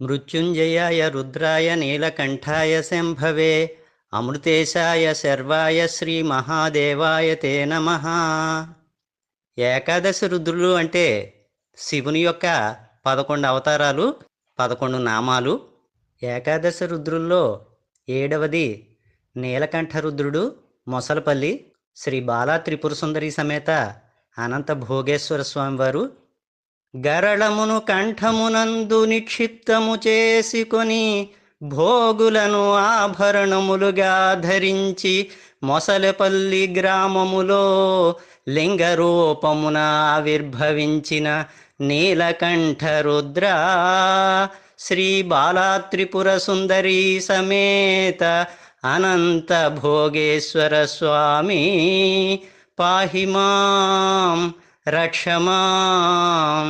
మృత్యుంజయాయ రుద్రాయ నీలకంఠాయ శంభవే అమృతేశాయ శర్వాయ శ్రీ మహాదేవాయ తే నమ. ఏకాదశి రుద్రులు అంటే శివుని యొక్క పదకొండు అవతారాలు పదకొండు నామాలు. ఏకాదశి రుద్రుల్లో ఏడవది నీలకంఠ రుద్రుడు మొసలపల్లి. శ్రీ బాలా త్రిపుర సుందరి సమేత అనంత భోగేశ్వర స్వామివారు గరళమును కంఠమునందు నిక్షిప్తము చేసుకొని భోగులను ఆభరణములుగా ధరించి మొసలపల్లి గ్రామములో లింగరూపమున ఆవిర్భవించిన నీలకంఠ రుద్ర శ్రీ బాలాత్రిపుర సుందరీ సమేత అనంత భోగేశ్వర స్వామి పాహి మాం. రక్షమాం